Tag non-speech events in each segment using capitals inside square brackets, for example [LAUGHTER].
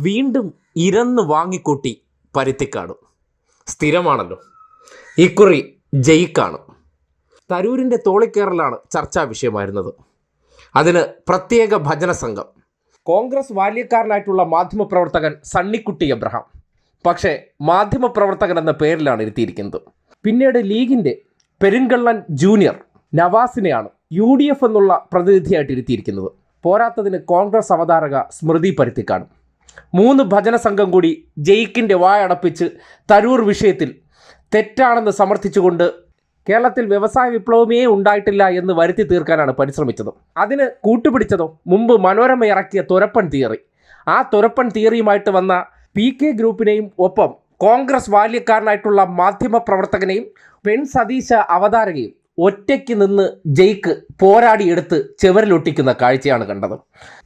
വീണ്ടും ഇരന്ന് വാങ്ങിക്കൂട്ടി പരുത്തിക്കാട് സ്ഥിരമാണല്ലോ. ഇക്കുറി ജയിക്കാണ്. തരൂരിന്റെ തോളിക്കേറലാണ് ചർച്ചാ വിഷയമായിരുന്നത്. അതിന് പ്രത്യേക ഭജന സംഘം കോൺഗ്രസ് ബാല്യക്കാരനായിട്ടുള്ള മാധ്യമപ്രവർത്തകൻ സണ്ണിക്കുട്ടി എബ്രഹാം. പക്ഷേ മാധ്യമപ്രവർത്തകൻ എന്ന പേരിലാണ് ഇരുത്തിയിരിക്കുന്നത്. പിന്നീട് ലീഗിന്റെ പെരുങ്കള്ളൻ ജൂനിയർ നവാസിനെയാണ് യു ഡി എഫ് എന്നുള്ള പ്രതിനിധിയായിട്ട് ഇരുത്തിയിരിക്കുന്നത്. പോരാത്തതിന് കോൺഗ്രസ് അവതാരക സ്മൃതി പരുത്തിക്കാടും മൂന്ന് ഭജന സംഘം കൂടി ജയിക്കിന്റെ വായടപ്പിച്ച് തരൂർ വിഷയത്തിൽ തെറ്റാണെന്ന് സമർത്ഥിച്ചുകൊണ്ട് കേരളത്തിൽ വ്യവസായ വിപ്ലവമേ ഉണ്ടായിട്ടില്ല എന്ന് വരുത്തി തീർക്കാനാണ് പരിശ്രമിച്ചത്. അതിന് കൂട്ടുപിടിച്ചതോ? മുമ്പ് മനോരമ ഇറക്കിയ തുരപ്പൻ തിയറി. ആ തുരപ്പൻ തിയറിയുമായിട്ട് വന്ന പി കെ ഗ്രൂപ്പിനെയും ഒപ്പം കോൺഗ്രസ് ബാല്യക്കാരനായിട്ടുള്ള മാധ്യമ പ്രവർത്തകനെയും പെൺ സതീശ അവതാരകയും ഒറ്റയ്ക്ക് നിന്ന് ജയിക്ക് പോരാടിയെടുത്ത് ചെവരിലൊട്ടിക്കുന്ന കാഴ്ചയാണ് കണ്ടത്.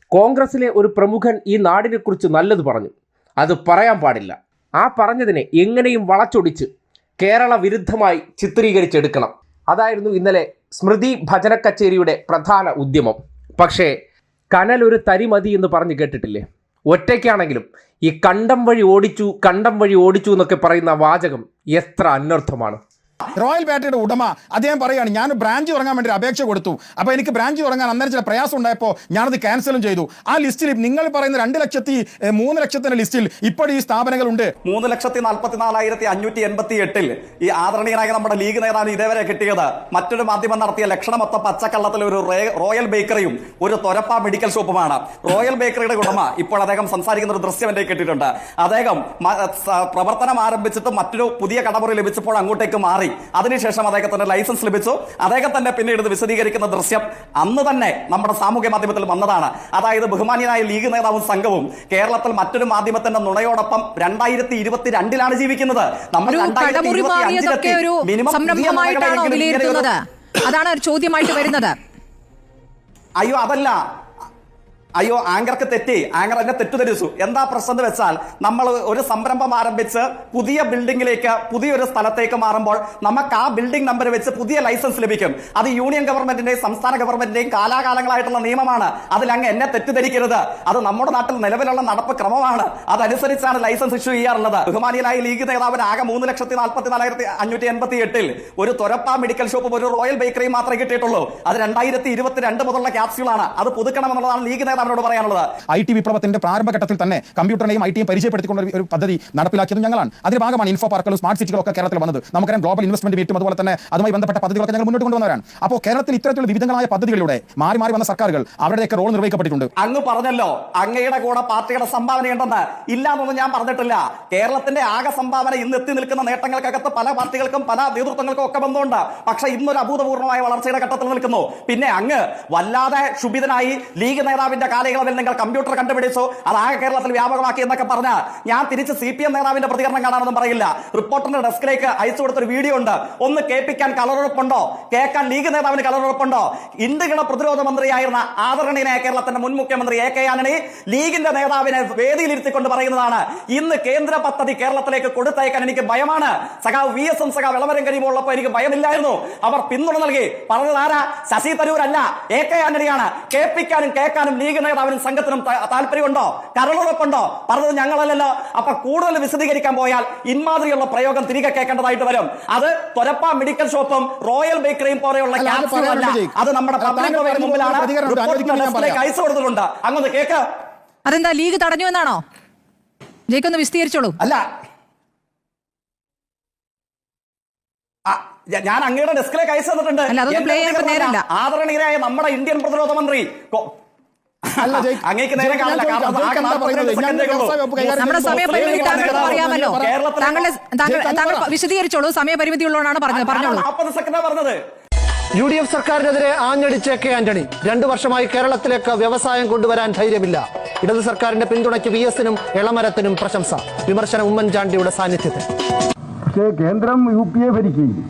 കോൺഗ്രസിലെ ഒരു പ്രമുഖൻ ഈ നാടിനെക്കുറിച്ച് നല്ലത് പറഞ്ഞു. അത് പറയാൻ പാടില്ല. ആ പറഞ്ഞതിനെ എങ്ങനെയും വളച്ചൊടിച്ച് കേരള വിരുദ്ധമായി ചിത്രീകരിച്ചെടുക്കണം. അതായിരുന്നു ഇന്നലെ സ്മൃതി ഭജന കച്ചേരിയുടെ പ്രധാന ഉദ്യമം. പക്ഷേ കനൽ ഒരു തരി മതി എന്ന് പറഞ്ഞ് കേട്ടിട്ടില്ലേ? ഒറ്റയ്ക്കാണെങ്കിലും ഈ കണ്ടം വഴി ഓടിച്ചു കണ്ടം വഴി ഓടിച്ചു എന്നൊക്കെ പറയുന്ന വാചകം എത്ര അനർത്ഥമാണ് റോയൽ ബാറ്ററിയുടെ ഉടമ അദ്ദേഹം പറയുകയാണ് ഞാൻ ബ്രാഞ്ച് തുടങ്ങാൻ വേണ്ടി അപേക്ഷ കൊടുത്തു. അപ്പോൾ എനിക്ക് ബ്രാഞ്ച് തുടങ്ങാൻ അന്നേരം ചില പ്രയാസം ഉണ്ടായപ്പോൾ ഞാനത് ക്യാൻസലും ചെയ്തു. ആ ലിസ്റ്റിൽ നിങ്ങൾ പറയുന്ന രണ്ട് ലക്ഷത്തി മൂന്ന് ലക്ഷത്തിന്റെ ലിസ്റ്റിൽ ഇപ്പോൾ ഈ സ്ഥാപനങ്ങളുണ്ട്. മൂന്ന് ലക്ഷത്തി നാൽപ്പത്തി നാലായിരത്തി അഞ്ഞൂറ്റി എൺപത്തി എട്ടിൽ ഈ ആദരണീയനായ നമ്മുടെ ലീഗ് നേതാവ് ഇതേവരെ കിട്ടിയത്. മറ്റൊരു മാധ്യമം നടത്തിയ ലക്ഷണമൊത്ത പച്ചക്കള്ളത്തിൽ ഒരു റോയൽ ബേക്കറിയും ഒരു തൊരപ്പ മെഡിക്കൽ ഷോപ്പുമാണ്. റോയൽ ബേക്കറിയുടെ ഉടമ ഇപ്പോൾ അദ്ദേഹം സംസാരിക്കുന്ന ഒരു ദൃശ്യം എന്റെ കിട്ടിയിട്ടുണ്ട്. അദ്ദേഹം പ്രവർത്തനം ആരംഭിച്ചിട്ട് മറ്റൊരു പുതിയ കടമുറി ലഭിച്ചപ്പോൾ അങ്ങോട്ടേക്ക് മാറി. അതിനുശേഷം അദ്ദേഹത്തിന് ലൈസൻസ് ലഭിച്ചു. അദ്ദേഹം തന്നെ പിന്നീട് ഇത് വിശദീകരിക്കുന്ന ദൃശ്യം അന്ന് തന്നെ നമ്മുടെ സാമൂഹ്യ മാധ്യമത്തിൽ വന്നതാണ്. അതായത് ബഹുമാനിയായ ലീഗ് നേതാവും സംഘവും കേരളത്തിൽ മറ്റൊരു മാധ്യമത്തിന്റെ നുണയോടൊപ്പം രണ്ടായിരത്തി ഇരുപത്തിരണ്ടിലാണ് ജീവിക്കുന്നത്. നമ്മൾ സംരംഭമായിട്ടാണോ വിലയിരുത്തുന്നത്? അതാണ് ഒരു ചോദ്യമായിട്ട് വരുന്നത്. അയ്യോ അതല്ല. അയ്യോ ആങ്കർക്ക് തെറ്റി. ആങ്കർ എന്നെ തെറ്റുതരിച്ചു എന്താ പ്രശ്നം എന്ന് വെച്ചാൽ നമ്മൾ ഒരു സംരംഭം ആരംഭിച്ച് പുതിയ ബിൽഡിംഗിലേക്ക് പുതിയൊരു സ്ഥലത്തേക്ക് മാറുമ്പോൾ നമുക്ക് ആ ബിൽഡിംഗ് നമ്പർ വെച്ച് പുതിയ ലൈസൻസ് ലഭിക്കും. അത് യൂണിയൻ ഗവൺമെന്റിന്റെയും സംസ്ഥാന ഗവൺമെന്റിന്റെയും കാലാകാലങ്ങളായിട്ടുള്ള നിയമമാണ്. അതിൽ അങ്ങ് എന്നെ തെറ്റിദ്ധരിക്കരുത്. അത് നമ്മുടെ നാട്ടിൽ നിലവിലുള്ള നടപ്പ് ക്രമമാണ്. അതനുസരിച്ചാണ് ലൈസൻസ് ഇഷ്യൂ ചെയ്യാറുള്ളത്. ബഹുമാനിയനായ ലീഗ് നേതാവിന് ആകെ മൂന്ന് ലക്ഷത്തി നാൽപ്പത്തി നാലായിരത്തി അഞ്ഞൂറ്റി എൺപത്തി എട്ടിൽ ഒരു തൊരപ്പ മെഡിക്കൽ ഷോപ്പും ഒരു റോയൽ ബേക്കറിയും മാത്രമേ കിട്ടിയിട്ടുള്ളൂ. അത് രണ്ടായിരത്തി ഇരുപത്തിരണ്ട് മുതലുള്ള ക്യാപ്സ്യൂളാണ്. അത് പുതുക്കണമെന്നുള്ളതാണ് ലീഗ് നേതാവിനോട് പറയാനുള്ളത്. ഐ ടി വിപ്ലവത്തിന്റെ പ്രാരംഭഘട്ടത്തിൽ തന്നെ കമ്പ്യൂട്ടറിനെയും ഐ ടിയും പരിചയപ്പെടുത്തിക്കൊണ്ട് ഒരു- പദ്ധതി നടപ്പിലാക്കിയത് ഞങ്ങളാണ്. അതിന്റെ ഭാഗമാണ് ഇൻഫോ പാർക്കുകളും സ്മാർട്ട് സിറ്റികളും ഒക്കെ കേരളത്തിൽ വന്നത്. നമുക്കറിയാം ഗ്ലോബൽ ഇൻവെസ്റ്റ്മെന്റ് മീറ്റും അതുപോലെ തന്നെ അതുമായി ബന്ധപ്പെട്ട പദ്ധതികളൊക്കെ ഞങ്ങൾ മുന്നോട്ട് കൊണ്ടുവന്നവരാണ്. അപ്പോൾ കേരളത്തിൽ ഇത്തരത്തിലുള്ള വിവിധങ്ങളായ പദ്ധതികളിലൂടെ മാറി മാറി വന്ന സർക്കാരുകൾ അവരുടെയൊക്കെ റോൾ നിർവഹിക്കപ്പെട്ടിട്ടുണ്ട്. അങ്ങ് പറഞ്ഞല്ലോ അങ്ങയുടെ കൂടെ പാർട്ടിയുടെ സംഭാവനയുണ്ടെന്ന് ഇല്ല എന്നൊന്നും ഞാൻ പറഞ്ഞിട്ടില്ല. കേരളത്തിന്റെ ആകെ സംഭാവന ഇന്ന് എത്തി നിൽക്കുന്ന നേട്ടങ്ങൾക്കകത്ത് പല പാർട്ടികൾക്കും പല നേതൃത്വങ്ങൾക്കും ഒക്കെ ബന്ധമുണ്ട്. പക്ഷെ ഇന്നൊരു അഭൂതപൂർവമായ വളർച്ചയുടെ ഘട്ടത്തിൽ നിൽക്കുന്നു. പിന്നെ അങ്ങ് വല്ലാതെ ക്ഷുഭിതനായി ലീഗ് നേതാവിന്റെ കാലയളവിൽ നിങ്ങൾ കമ്പ്യൂട്ടർ കണ്ടുപിടിച്ചു അത് ആകെ കേരളത്തിൽ വ്യാപകമാക്കി എന്നൊക്കെ പറഞ്ഞ ഞാൻ തിരിച്ച് സി പി എം നേതാവിന്റെ പ്രതികരണം കാണാനൊന്നും പറയില്ല. റിപ്പോർട്ടറിന്റെ ഡെസ്കിലേക്ക് അയച്ചു കൊടുത്തൊരു വീഡിയോ ഉണ്ട്. ഒന്ന് കേൾപ്പിക്കാൻ കളറുറപ്പുണ്ടോ കേൾക്കാൻ ലീഗ് നേതാവിന് കളറുറപ്പുണ്ടോ ഇന്ത്യയുടെ പ്രതിരോധ മന്ത്രിയായിരുന്ന ആദരണീയനായ കേരളത്തിന്റെ മുൻ മുഖ്യമന്ത്രി എ കെ ആന്റണി ലീഗിന്റെ നേതാവിനെ വേദിയിലിരുത്തിക്കൊണ്ട് പറയുന്നതാണ്. ഇന്ന് കേന്ദ്ര പദ്ധതി കേരളത്തിലേക്ക് കൊടുത്തയക്കാൻ എനിക്ക് ഭയമാണ്. സഖാവ് വി എസ് എം സഖാവ് വിളവരം കഴിയുമ്പോഴപ്പോൾ എനിക്ക് ഭയമില്ലായിരുന്നു. അവർ പിന്തുണ നൽകി. പറഞ്ഞത് ആരാ? ശശി തരൂരല്ല. എ കെ ആന്റണിയാണ് കേൾപ്പിക്കാനും കേൾക്കാനും ലീഗ് നേതാവിനും സംഘത്തിനും താല്പര്യമുണ്ടോ? കരളുറപ്പുണ്ടോ? പറഞ്ഞത് ഞങ്ങളല്ലല്ലോ. അപ്പൊ കൂടുതൽ വിശദീകരിക്കാൻ പോയാൽ ഇന്മാതിരിയുള്ള പ്രയോഗം തിരികെ കേൾക്കേണ്ടതായിട്ട് വരും. അത് തൊരപ്പ മെഡിക്കൽ ഷോപ്പും റോയൽ ബേക്കറിയും പോലെയുള്ള അല്ല, അത് നമ്മുടെ പബ്ലിക് മുമ്പിലാണ്. അയച്ചു കൊടുത്തിട്ടുണ്ട്. അങ്ങൊന്ന് കേക്ക്. അതെന്താ ലീഗ് തടഞ്ഞു എന്നാണോ? ജയിക്കൊന്ന് വിശദീകരിച്ചോളൂ അല്ല. ആ, ഞാൻ അങ്ങയുടെ ഡെസ്കിലേക്ക് അയച്ചു തന്നിട്ടുണ്ട്. ആദരണീയരായ അതൊന്നും എന്റെ ചെയ്യാൻ പ്രതികരണമല്ല. ആദരണീയനായ നമ്മുടെ ഇന്ത്യൻ പ്രതിരോധ മന്ത്രി. [LAUGHS] നമ്മുടെ സമയപരിമിതി താങ്കൾക്ക് അറിയാമല്ലോ താങ്കളുടെ താങ്കൾ. വിശദീകരിച്ചോളൂ. സമയപരിമിതി ഉള്ളതാണ് പറഞ്ഞത് പറഞ്ഞോളൂ. നാൽപ്പത് സെക്കൻഡാ പറഞ്ഞത് യു ഡി എഫ് സർക്കാരിനെതിരെ ആഞ്ഞടിച്ച കെ ആന്റണി. രണ്ടു വർഷമായി കേരളത്തിലേക്ക് വ്യവസായം കൊണ്ടുവരാൻ ധൈര്യമില്ല. ഇടതു സർക്കാരിന്റെ പിന്തുണയ്ക്ക് വി എസിനും എളമരത്തിനും പ്രശംസ. വിമർശനം ഉമ്മൻചാണ്ടിയുടെ സാന്നിധ്യത്തിൽ. പക്ഷേ കേന്ദ്രം യു പി എ ഭരിക്കുകയും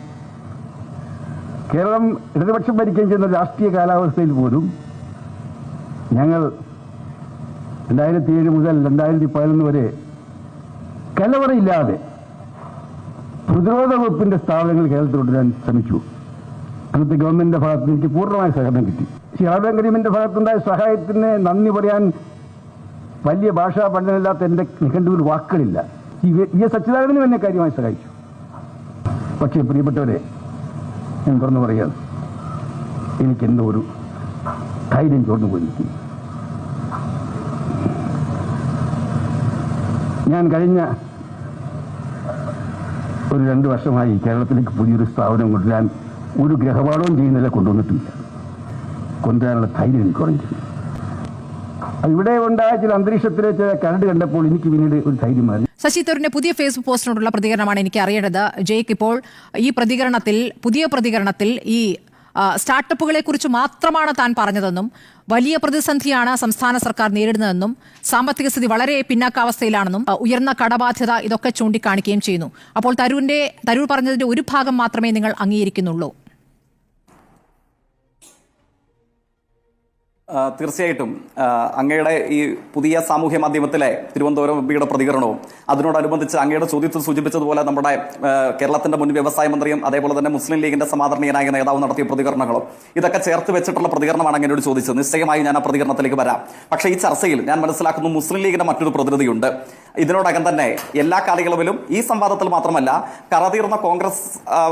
കേരളം ഇടതുപക്ഷം ഭരിക്കുകയും ചെയ്യുന്ന രാഷ്ട്രീയ കാലാവസ്ഥയിൽ പോലും ഞങ്ങൾ രണ്ടായിരത്തി ഏഴ് മുതൽ രണ്ടായിരത്തി പതിനൊന്ന് വരെ കലവറയില്ലാതെ പ്രതിരോധ വകുപ്പിന്റെ സ്ഥാപനങ്ങൾ കേരളത്തിൽ കൊണ്ടുവരാൻ ശ്രമിച്ചു. അന്നത്തെ ഗവൺമെന്റിന്റെ ഭാഗത്ത് എനിക്ക് പൂർണമായ സഹകരണം കിട്ടി. ഷിഹാബ് കരീമിന്റെ ഭാഗത്തുണ്ടായ സഹായത്തിന് നന്ദി പറയാൻ വലിയ ഭാഷാ പണ്ഡനമില്ലാത്ത എന്റെ നിഘണ്ടുവിൽ വാക്കുകളില്ല. ഈ വി- എസ് എന്നെ കാര്യമായി സഹായിച്ചു. പക്ഷേ പ്രിയപ്പെട്ടവരെ ഞാൻ തുറന്നു പറയാം എനിക്കെന്തോ ഒരു ധൈര്യം ചോർന്നു പോയിരിക്കുന്നു ഞാൻ കഴിഞ്ഞ ഒരു രണ്ട് വർഷമായി കേരളത്തിലേക്ക് പുതിയൊരു സ്ഥാപനം കൊണ്ടുവരാൻ ഒരു ഗ്രഹപാഠവും ചെയ്യുന്നില്ല കൊണ്ടുവന്നിട്ടില്ല. കൊണ്ടുവരാനുള്ള ധൈര്യം എനിക്ക് കുറഞ്ഞിട്ടില്ല. ഇവിടെ ഉണ്ടായ ചില അന്തരീക്ഷത്തിലെ ചില കരട് കണ്ടപ്പോൾ എനിക്ക് പിന്നീട് ഒരു ധൈര്യം മാറി. ശശി തരൂരിന്റെ പുതിയ ഫേസ്ബുക്ക് പോസ്റ്റിനോടുള്ള പ്രതികരണമാണ് എനിക്ക് അറിയേണ്ടത്. ജയ്ക്ക് ഇപ്പോൾ ഈ പ്രതികരണത്തിൽ പുതിയ പ്രതികരണത്തിൽ ഈ സ്റ്റാർട്ടപ്പുകളെ കുറിച്ച് മാത്രമാണ് താൻ പറഞ്ഞതെന്നും വലിയ പ്രതിസന്ധിയാണ് സംസ്ഥാന സർക്കാർ നേരിടുന്നതെന്നും സാമ്പത്തിക സ്ഥിതി വളരെ പിന്നാക്കാവസ്ഥയിലാണെന്നും ഉയർന്ന കടബാധ്യത ഇതൊക്കെ ചൂണ്ടിക്കാണിക്കുകയും ചെയ്യുന്നു. അപ്പോൾ തരൂരിന്റെ തരൂർ പറഞ്ഞതിന്റെ ഒരു ഭാഗം മാത്രമേ നിങ്ങൾ അംഗീകരിക്കുന്നുള്ളൂ. തീർച്ചയായിട്ടും. അങ്ങയുടെ ഈ പുതിയ സാമൂഹ്യ മാധ്യമത്തിലെ തിരുവനന്തപുരം എംപിയുടെ പ്രതികരണവും അതിനോടനുബന്ധിച്ച് അങ്ങയുടെ ചോദ്യത്തിൽ സൂചിപ്പിച്ചതുപോലെ നമ്മുടെ കേരളത്തിന്റെ മുൻ വ്യവസായ മന്ത്രിയും അതേപോലെ തന്നെ മുസ്ലിം ലീഗിന്റെ സമാദരണീയനായ നേതാവ് നടത്തിയ പ്രതികരണങ്ങളും. ഇതൊക്കെ ചേർത്ത് വെച്ചിട്ടുള്ള പ്രതികരണമാണ് അങ്ങനോട് ചോദിച്ചത്. നിശ്ചയമായി ഞാൻ ആ പ്രതികരണത്തിലേക്ക് വരാം. പക്ഷേ ഈ ചർച്ചയിൽ ഞാൻ മനസ്സിലാക്കുന്നു മുസ്ലിം ലീഗിന്റെ മറ്റൊരു പ്രതിനിധിയുണ്ട്. ഇതിനോടകം തന്നെ എല്ലാ കാലയളവിലും ഈ സംവാദത്തിൽ മാത്രമല്ല കറതീർന്ന കോൺഗ്രസ്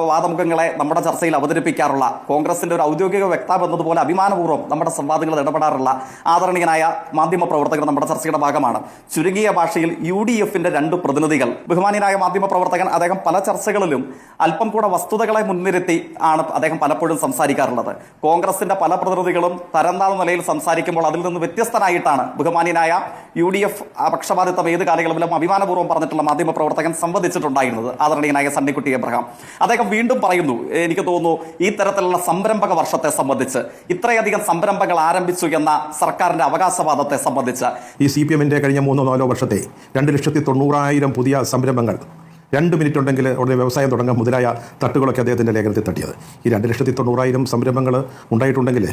വാദമുഖങ്ങളെ നമ്മുടെ ചർച്ചയിൽ അവതരിപ്പിക്കാറുള്ള കോൺഗ്രസിന്റെ ഒരു ഔദ്യോഗിക വക്താവ് എന്നതുപോലെ അഭിമാനപൂർവം നമ്മുടെ സംവാദങ്ങളിൽ ഇടപെടാറുള്ള ആദരണീയനായ മാധ്യമ പ്രവർത്തകർ നമ്മുടെ ചർച്ചയുടെ ഭാഗമാണ്. ചുരുങ്ങിയ ഭാഷയിൽ യു ഡി എഫിന്റെ രണ്ട് പ്രതിനിധികൾ. ബഹുമാനിയനായ മാധ്യമ പ്രവർത്തകൻ അദ്ദേഹം പല ചർച്ചകളിലും അല്പം കൂടെ വസ്തുതകളെ മുൻനിർത്തി ആണ് അദ്ദേഹം പലപ്പോഴും സംസാരിക്കാറുള്ളത്. കോൺഗ്രസിന്റെ പല പ്രതിനിധികളും തരംതാഴ്ന്ന നിലയിൽ സംസാരിക്കുമ്പോൾ അതിൽ നിന്ന് വ്യത്യസ്തനായിട്ടാണ് ബഹുമാനിയനായ യു ഡി എഫ് പക്ഷപാതിത്വം ഏത് കാലയളവിലും അഭിമാനപൂർവം പറഞ്ഞിട്ടുള്ള മാധ്യമ പ്രവർത്തകൻ സംവദിച്ചിട്ടുണ്ടായിരുന്നത് ആദരണീയനായ സണ്ണിക്കുട്ടി എബ്രഹാം. അദ്ദേഹം വീണ്ടും പറയുന്നു എനിക്ക് തോന്നുന്നു ഈ തരത്തിലുള്ള സംരംഭക വർഷത്തെ സംബന്ധിച്ച് ഇത്രയധികം സംരംഭങ്ങൾ ആരംഭിച്ചു എന്ന സർക്കാരിന്റെ അവകാശവാദത്തെ സംബന്ധിച്ച്. ഈ സി പി എമ്മിന്റെ കഴിഞ്ഞ മൂന്നോ നാലോ വർഷത്തെ രണ്ട് ലക്ഷത്തി തൊണ്ണൂറായിരം പുതിയ സംരംഭങ്ങൾ രണ്ട് മിനിറ്റ് ഉണ്ടെങ്കിൽ ഉടനെ വ്യവസായം തുടങ്ങാൻ മുതലായ തട്ടുകളൊക്കെ അദ്ദേഹത്തിന്റെ ലേഖനത്തിൽ തട്ടിയത്. ഈ രണ്ട് ലക്ഷത്തി തൊണ്ണൂറായിരം സംരംഭങ്ങൾ ഉണ്ടായിട്ടുണ്ടെങ്കിൽ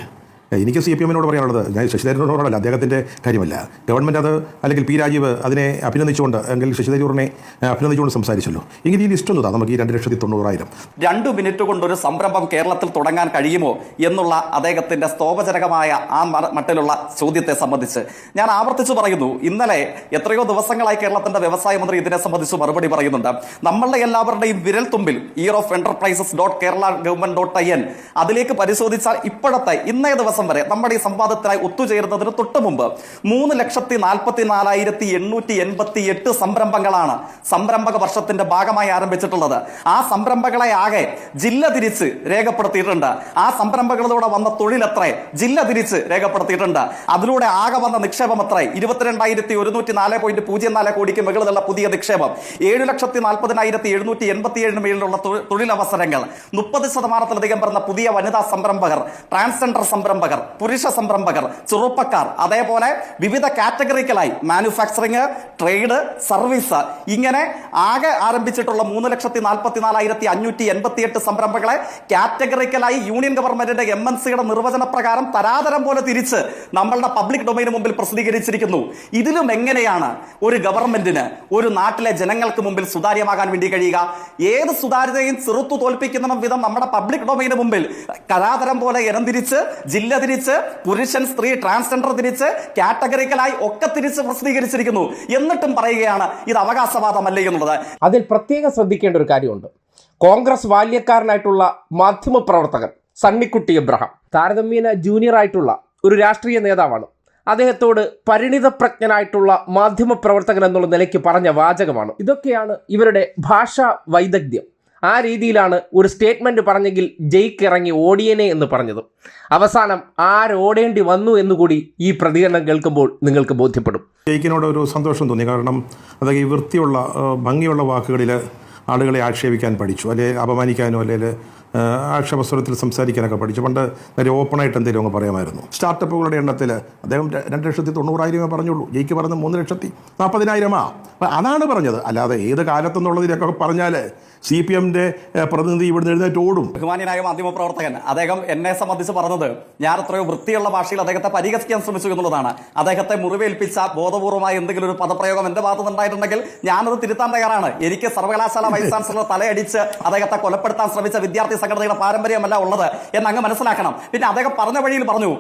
എനിക്ക് സി പി എമ്മിനോട് പറയാനുള്ളത് ഞാൻ ശശിധരനോടല്ല അദ്ദേഹത്തിന്റെ കാര്യമല്ല. ഗവൺമെന്റ് അത് അല്ലെങ്കിൽ പി രാജീവ് അതിനെ അഭിനന്ദിച്ചുകൊണ്ട് അല്ലെങ്കിൽ ശശി തരൂറിനെ അഭിനന്ദിച്ചുകൊണ്ട് സംസാരിച്ചല്ലോ. എങ്കിൽ ഈ ലിസ്റ്റ് ഒന്ന് നമുക്ക് ഈ രണ്ട് ലക്ഷത്തി തൊണ്ണൂറായിരം. രണ്ട് മിനിറ്റ് കൊണ്ടൊരു സംരംഭം കേരളത്തിൽ തുടങ്ങാൻ കഴിയുമോ എന്നുള്ള അദ്ദേഹത്തിന്റെ സ്തോഭജനകമായ ആ മട്ടിലുള്ള ചോദ്യത്തെ സംബന്ധിച്ച്. ഞാൻ ആവർത്തിച്ച് പറയുന്നു ഇന്നലെ എത്രയോ ദിവസങ്ങളായി കേരളത്തിന്റെ വ്യവസായ മന്ത്രി ഇതിനെ സംബന്ധിച്ച് മറുപടി പറയുന്നുണ്ട്. നമ്മളുടെ എല്ലാവരുടെയും വിരൽ തുമ്പിൽ year of enterprises dot Kerala government dot I N അതിലേക്ക് പരിശോധിച്ചാൽ ഇപ്പോഴത്തെ ഇന്നേ ദിവസം വരെ നമ്മുടെ ഈ സംവാദത്തിനായി ഒത്തുചേരുന്നതിന് തൊട്ട് മുമ്പ് മൂന്ന് ലക്ഷത്തി നാൽപ്പത്തി നാലായിരത്തി എണ്ണൂറ്റി എൺപത്തി എട്ട് സംരംഭങ്ങളാണ് സംരംഭക വർഷത്തിന്റെ ഭാഗമായി ആരംഭിച്ചിട്ടുള്ളത്. ആ സംരംഭങ്ങളെ ആകെ ജില്ല തിരിച്ച് രേഖപ്പെടുത്തിയിട്ടുണ്ട്. ആ സംരംഭങ്ങളിലൂടെ വന്ന തൊഴിലെത്ര ജില്ല തിരിച്ച് രേഖപ്പെടുത്തിയിട്ടുണ്ട്. അതിലൂടെ ആകെ വന്ന നിക്ഷേപം എത്ര? ഇരുപത്തിരണ്ടായിരത്തി ഒരുന്നൂറ്റി നാല് പോയിന്റ് പൂജ്യം നാല് കോടിക്ക് മുകളിലുള്ള പുതിയ നിക്ഷേപം. ഏഴ് ലക്ഷത്തി നാൽപ്പതിനായിരത്തി എഴുന്നൂറ്റി എൺപത്തി ഏഴിന് മേളിലുള്ള തൊഴിലവസരങ്ങൾ. മുപ്പത് ശതമാനത്തിലധികം വരുന്ന പുതിയ വനിതാ സംരംഭകർ ട്രാൻസ്ജെൻഡർ സംരംഭകർ. പുരുഷ സംരംഭകർ ചെറുപ്പക്കാർ അതേപോലെ വിവിധ കാറ്റഗറിക്കലായി മാനുഫാക്ചറിങ് ട്രേഡ് സർവീസ് ഇങ്ങനെ ആകെ ആരംഭിച്ചിട്ടുള്ള മൂന്ന് ലക്ഷത്തി നാൽപ്പത്തി നാലായിരത്തി അഞ്ഞൂറ്റി എൺപത്തി എട്ട് സംരംഭങ്ങളെ കാറ്റഗറിക്കലായി യൂണിയൻ ഗവൺമെന്റിന്റെ എം എൻ സിയുടെ നിർവചന പ്രകാരം തരാതരം പോലെ തിരിച്ച് നമ്മളുടെ പബ്ലിക് ഡൊമൈന് മുമ്പിൽ പ്രസിദ്ധീകരിച്ചിരിക്കുന്നു. ഇതിലും എങ്ങനെയാണ് ഒരു ഗവൺമെന്റിന് ഒരു നാട്ടിലെ ജനങ്ങൾക്ക് മുമ്പിൽ സുതാര്യമാകാൻ വേണ്ടി കഴിയുക? ഏത് സുതാര്യതയും ചെറുത്തു തോൽപ്പിക്കുന്ന വിധം നമ്മുടെ പബ്ലിക് ഡൊമൈന് മുമ്പിൽ കലാതരം പോലെ ഇനം തിരിച്ച് ജില്ല തിരിച്ച് പുരുഷൻ സ്ത്രീ ട്രാൻസ്ജെൻഡർ തിരിച്ച് കാറ്റഗറിക്കലായി ഒക്കെ തിരിച്ച് പ്രസിദ്ധീകരിച്ചിരിക്കുന്നു. എന്നിട്ടും പറയുകയാണ് ഇത് അവകാശവാദമല്ലേ എന്നുള്ളത്. അതിൽ പ്രത്യേകം ശ്രദ്ധിക്കേണ്ട ഒരു കാര്യമുണ്ട്. കോൺഗ്രസ് ബാല്യക്കാരനായിട്ടുള്ള മാധ്യമപ്രവർത്തകൻ സണ്ണിക്കുട്ടി എബ്രഹാം താരതമ്യേന ജൂനിയർ ആയിട്ടുള്ള ഒരു രാഷ്ട്രീയ നേതാവാണ്. അദ്ദേഹത്തോട് മാധ്യമ പ്രവർത്തകൻ എന്നുള്ള നിലയ്ക്ക് പറഞ്ഞ വാചകമാണ്. ഇതൊക്കെയാണ് ഇവരുടെ ഭാഷാ വൈദഗ്ധ്യം. ആ രീതിയിലാണ് ഒരു സ്റ്റേറ്റ്മെന്റ് പറഞ്ഞെങ്കിൽ ജയ്ക്ക് ഇറങ്ങി ഓടിയനെ എന്ന് പറഞ്ഞത്. അവസാനം ആരോടേണ്ടി വന്നു എന്നുകൂടി ഈ പ്രതികരണം കേൾക്കുമ്പോൾ നിങ്ങൾക്ക് ബോധ്യപ്പെടും. ജയിക്കിനോട് ഒരു സന്തോഷം തോന്നി. കാരണം അതൊക്കെ ഈ വൃത്തിയുള്ള ഭംഗിയുള്ള വാക്കുകളിൽ ആളുകളെ ആക്ഷേപിക്കാൻ പഠിച്ചു. അല്ലെങ്കിൽ അപമാനിക്കാനോ അല്ലെങ്കിൽ ആക്ഷേപസ്വരത്തിൽ സംസാരിക്കാനൊക്കെ പഠിച്ചു. പണ്ട് നേരെ ഓപ്പണായിട്ട് എന്തെങ്കിലും അങ്ങ് പറയാമായിരുന്നു. സ്റ്റാർട്ടപ്പുകളുടെ എണ്ണത്തിൽ അദ്ദേഹം രണ്ട് ലക്ഷത്തി തൊണ്ണൂറായിരമേ പറഞ്ഞുള്ളൂ. ജയിക്ക് പറഞ്ഞത് മൂന്ന് ലക്ഷത്തി നാൽപ്പതിനായിരമാ അപ്പം അതാണ് പറഞ്ഞത്. അല്ലാതെ ഏത് കാലത്തെന്നുള്ളതിനൊക്കെ പറഞ്ഞാൽ സി പി എമ്മിന്റെ പ്രതിനിധി ഇവിടുന്ന് എഴുന്നേറ്റ് ഓടും. ബഹുമാനിയനായ മാധ്യമപ്രവർത്തകൻ അദ്ദേഹം എന്നെ സംബന്ധിച്ച് പറഞ്ഞത് ഞാൻ എത്രയോ വൃത്തിയുള്ള ഭാഷയിൽ അദ്ദേഹത്തെ പരിഹസിക്കാൻ ശ്രമിച്ചു എന്നുള്ളതാണ്. അദ്ദേഹത്തെ മുറിവേൽപ്പിച്ച ബോധപൂർവമായ എന്തെങ്കിലും ഒരു പദപ്രയോഗം എന്റെ ഭാഗത്ത് നിന്നുണ്ടായിട്ടുണ്ടെങ്കിൽ ഞാനത് തിരുത്താൻ തയ്യാറാണ്. എനിക്ക് സർവകലാശാല വൈസ് ചാൻസലർ തലയടിച്ച് അദ്ദേഹത്തെ കൊലപ്പെടുത്താൻ ശ്രമിച്ച വിദ്യാർത്ഥി സംഘടനയുടെ പാരമ്പര്യമല്ല ഉള്ളത് എന്ന് അങ്ങ് മനസ്സിലാക്കണം. പിന്നെ അദ്ദേഹം പറഞ്ഞ വഴിയിൽ പറഞ്ഞു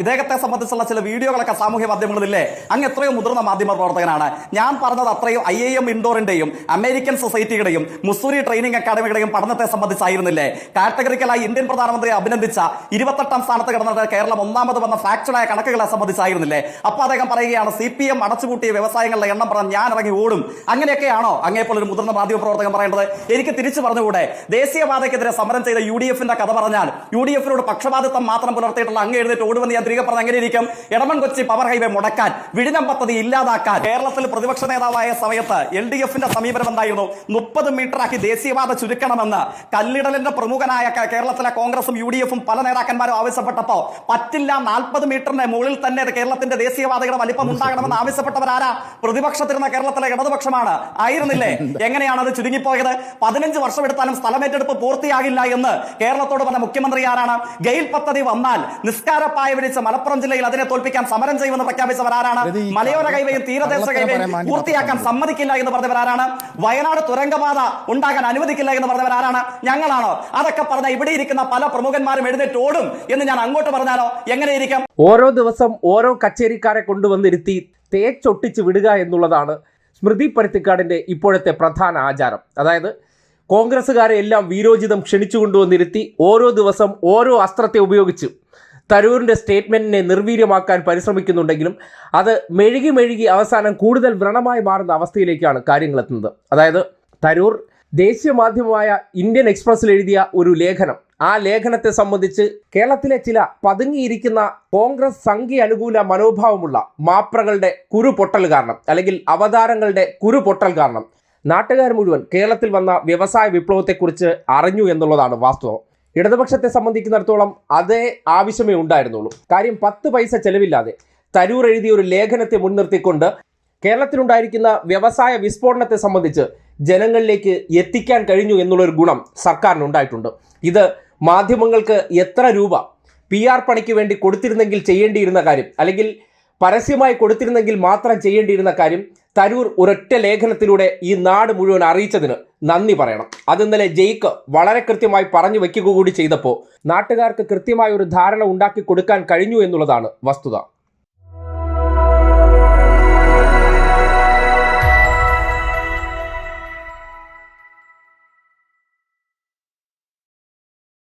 ഇദ്ദേഹത്തെ സംബന്ധിച്ചുള്ള ചില വീഡിയോകളൊക്കെ സാമൂഹ്യ മാധ്യമങ്ങളില്ലേ അങ്ങ് എത്രയോ മുതിർന്ന മാധ്യമ പ്രവർത്തകനാണ്. ഞാൻ പറഞ്ഞത് അത്രയും ഐ എ എം ഇൻഡോറിന്റെയും അമേരിക്കൻ സൊസൈറ്റിയുടെയും മുസൂരി ട്രെയിനിങ് അക്കാദമിയുടെയും പഠനത്തെ സംബന്ധിച്ചായിരുന്നില്ലേ? കാറ്റഗറിക്കലായി ഇന്ത്യൻ പ്രധാനമന്ത്രിയെ അഭിനന്ദിച്ച ഇരുപത്തെട്ടാം സ്ഥാനത്ത് കിടന്നിട്ട് കേരളം ഒന്നാമത് വന്ന ഫാക്ച്വലായ കണക്കുകളെ സംബന്ധിച്ചായിരുന്നില്ലേ? അപ്പൊ അദ്ദേഹം പറയുകയാണ് സി പി എം അടച്ചുപൂട്ടിയ വ്യവസായങ്ങളുടെ എണ്ണം പറഞ്ഞ് ഞാൻ ഇറങ്ങി ഓടും. അങ്ങനെയൊക്കെയാണോ അങ്ങേപ്പോൾ ഒരു മുതിർന്ന മാധ്യമ പ്രവർത്തകൻ പറയേണ്ടത്? എനിക്ക് തിരിച്ചു പറഞ്ഞുകൂടെ? ദേശീയപാതയ്ക്കെതിരെ സമരം ചെയ്ത യു ഡി എഫിന്റെ കഥ പറഞ്ഞാൽ യു ഡി എഫിനോട് പക്ഷപാതിത്വം മാത്രം പുലർത്തിയിട്ടുള്ള അങ്ങ് എഴുന്നേറ്റ് ഓടുമെന്ന് ഞാൻ തിരികെ പറഞ്ഞ എങ്ങനെ ഇരിക്കും എടമൺ കൊച്ചി പവർ ഹൈവേ മുടക്കാൻ വിഴിഞ്ഞം പദ്ധതി ഇല്ലാതാക്കാൻ. കേരളത്തിൽ പ്രതിപക്ഷ നേതാവായ സമയത്ത് എൽ ഡി എഫിന്റെ സമീപനം എന്തായിരുന്നു? മുപ്പത് മീറ്ററാക്കി ദേശീയപാത ചുരുക്കണമെന്ന് കല്ലിടലിന്റെ പ്രമുഖനായ കേരളത്തിലെ കോൺഗ്രസും യു ഡി എഫും പല നേതാക്കന്മാരും ആവശ്യപ്പെട്ടപ്പോ പറ്റില്ല നാൽപ്പത് മീറ്ററിന്റെ മുകളിൽ തന്നെ കേരളത്തിന്റെ ദേശീയവാദികളുടെ വലിപ്പം ഉണ്ടാകണമെന്ന് ആവശ്യപ്പെട്ടവരാരാ? പ്രതിപക്ഷത്തിരുന്ന കേരളത്തിലെ ഇടതുപക്ഷമാണ്. ആയിരുന്നില്ലേ? എങ്ങനെയാണ് അത് ചുരുങ്ങിപ്പോയത്? പതിനഞ്ച് വർഷം എടുത്താലും സ്ഥലമേറ്റെടുപ്പ് പൂർത്തിയാകില്ല എന്ന് കേരളത്തോട് പറഞ്ഞ മുഖ്യമന്ത്രി ആരാണ്? ഗെയിൽ പദ്ധതി വന്നാൽ നിസ്കാരപ്പായ വിളിച്ച് മലപ്പുറം ജില്ലയിൽ അതിനെ തോൽപ്പിക്കാൻ സമരം ചെയ്യുമെന്ന് പ്രഖ്യാപിച്ചവർ ആരാണ്? മലയോര കൈവയും തീരദേശ കൈവയും പൂർത്തിയാക്കാൻ സമ്മതിക്കില്ല എന്ന് പറഞ്ഞവരാണ് വയനാട് തുരങ്കപാത ഉണ്ടാകാൻ അനുവദിക്കില്ല എന്ന് പറഞ്ഞവരാരാണ് ഞങ്ങളാണോ? അതൊക്കെ പറഞ്ഞ ഇവിടെ ഇരിക്കുന്ന പല പ്രമുഖന്മാരും എഴുന്നേറ്റ് ഓടും എന്ന് ഞാൻ അങ്ങോട്ട് പറഞ്ഞാലോ? എങ്ങനെയിരിക്കും? ഓരോ ദിവസം ഓരോ കച്ചേരിക്കാരെ കൊണ്ടുവന്നിരുത്തി തേച്ചൊട്ടിച്ച് വിടുക എന്നുള്ളതാണ് സ്മൃതി പരുത്തിക്കാടിന്റെ ഇപ്പോഴത്തെ പ്രധാന ആചാരം. അതായത് കോൺഗ്രസ്സുകാരെ എല്ലാം വീരോചിതം ക്ഷണിച്ചു കൊണ്ടുവന്നിരുത്തി ഓരോ ദിവസം ഓരോ അസ്ത്രത്തെ ഉപയോഗിച്ച് തരൂരിന്റെ സ്റ്റേറ്റ്മെന്റിനെ നിർവീര്യമാക്കാൻ പരിശ്രമിക്കുന്നുണ്ടെങ്കിലും അത് മെഴുകി മെഴുകി അവസാനം കൂടുതൽ വ്രണമായി മാറുന്ന അവസ്ഥയിലേക്കാണ് കാര്യങ്ങൾ എത്തുന്നത് അതായത് തരൂർ ദേശീയ മാധ്യമമായ ഇന്ത്യൻ എക്സ്പ്രസ്സിൽ എഴുതിയ ഒരു ലേഖനം. ആ ലേഖനത്തെ സംബന്ധിച്ച് കേരളത്തിലെ ചില പതുങ്ങിയിരിക്കുന്ന കോൺഗ്രസ് സംഘീയ അനുകൂല മനോഭാവമുള്ള മാപ്രകളുടെ കുരു പൊട്ടൽ കാരണം അല്ലെങ്കിൽ അവതാരങ്ങളുടെ കുരു പൊട്ടൽ കാരണം നാട്ടുകാർ മുഴുവൻ കേരളത്തിൽ വന്ന വ്യവസായ വിപ്ലവത്തെക്കുറിച്ച് അറിഞ്ഞു എന്നുള്ളതാണ് വാസ്തവം. ഇടതുപക്ഷത്തെ സംബന്ധിക്കുന്നിടത്തോളം അതേ ആവശ്യമേ ഉണ്ടായിരുന്നുള്ളൂ. കാര്യം പത്ത് പൈസ ചെലവില്ലാതെ തരൂർ എഴുതിയ ഒരു ലേഖനത്തെ മുൻനിർത്തിക്കൊണ്ട് കേരളത്തിലുണ്ടായിരിക്കുന്ന വ്യവസായ വിസ്ഫോടനത്തെ സംബന്ധിച്ച് ജനങ്ങളിലേക്ക് എത്തിക്കാൻ കഴിഞ്ഞു എന്നുള്ളൊരു ഗുണം സർക്കാരിനുണ്ടായിട്ടുണ്ട്. ഇത് മാധ്യമങ്ങൾക്ക് എത്ര രൂപ പി ആർ പണിക്ക് വേണ്ടി കൊടുത്തിരുന്നെങ്കിൽ ചെയ്യേണ്ടിയിരുന്ന കാര്യം അല്ലെങ്കിൽ പരസ്യമായി കൊടുത്തിരുന്നെങ്കിൽ മാത്രം ചെയ്യേണ്ടിയിരുന്ന കാര്യം തരൂർ ഒരൊറ്റ ലേഖനത്തിലൂടെ ഈ നാട് മുഴുവൻ അറിയിച്ചതിന് നന്ദി പറയണം. അത് ഇന്നലെ ജയിക്ക് വളരെ കൃത്യമായി പറഞ്ഞു വയ്ക്കുക കൂടി ചെയ്തപ്പോൾ നാട്ടുകാർക്ക് കൃത്യമായ ഒരു ധാരണ ഉണ്ടാക്കി കൊടുക്കാൻ കഴിഞ്ഞു എന്നുള്ളതാണ് വസ്തുത.